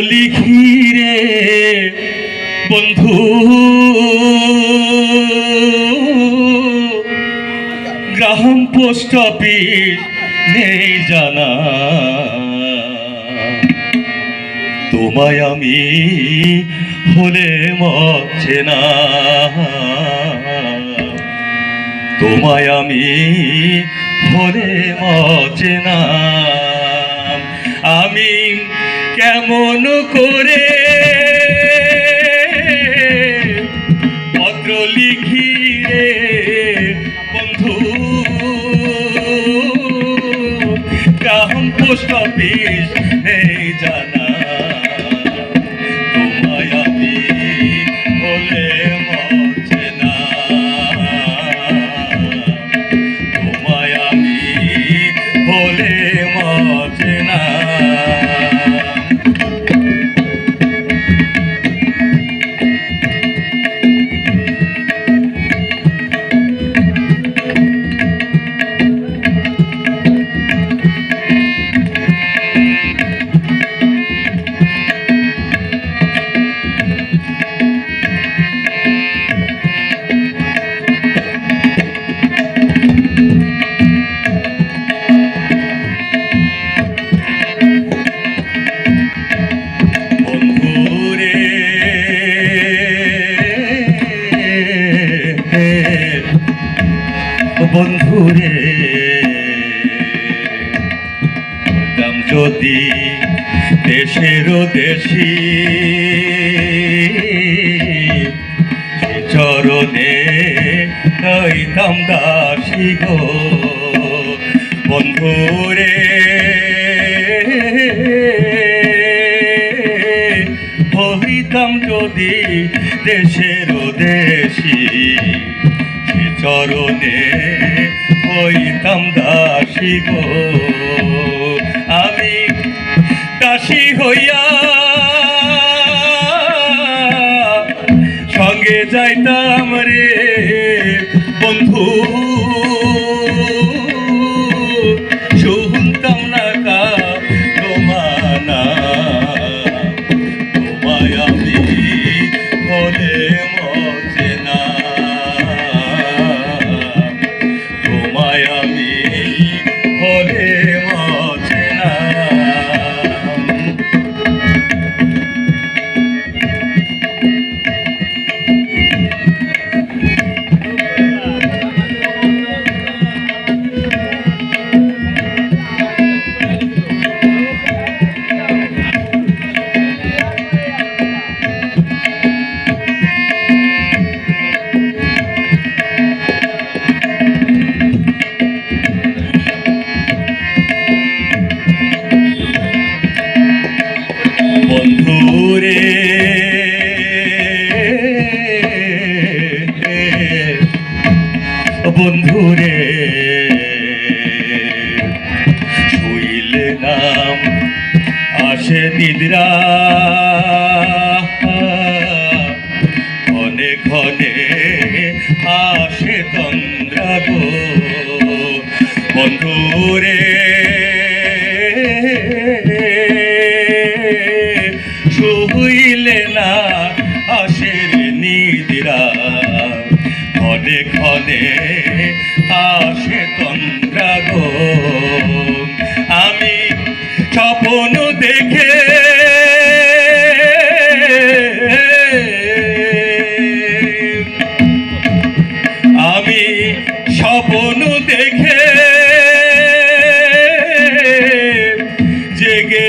লিখি রে, বন্ধু। গ্রাম পোস্ট অফিস নেই জানা। তোমায় আমি হলে মচ্ছে না। তোমায় আমি হলে মচ্ছে না। আমি কেমন করে পত্র লিখি রে বন্ধু? কাহম পোস্ট অফিস নেই জানা। যদি দেশেরও দেশি চরণে হইতাম দাসী গো বন্ধুরে। হইতাম যদি দেশের দেশি চরণে হইতাম দাসী গো। দাসী হইয়া সঙ্গে যাইতাম রে বন্ধু। বন্ধুরে শুইলে নাম আসে নিদ্রা। ঘনে ঘনে আসে তন্দ্রা গো। বন্ধুরে শুইলে না ঘনে আসে তন্দ্রা গো। আমি স্বপ্ন দেখে আমি স্বপ্ন দেখে জেগে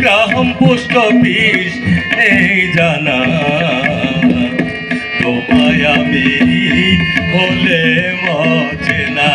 গ্রাম পোস্ট অফিস এই জানা। তোমায় আমি হলে মচেনা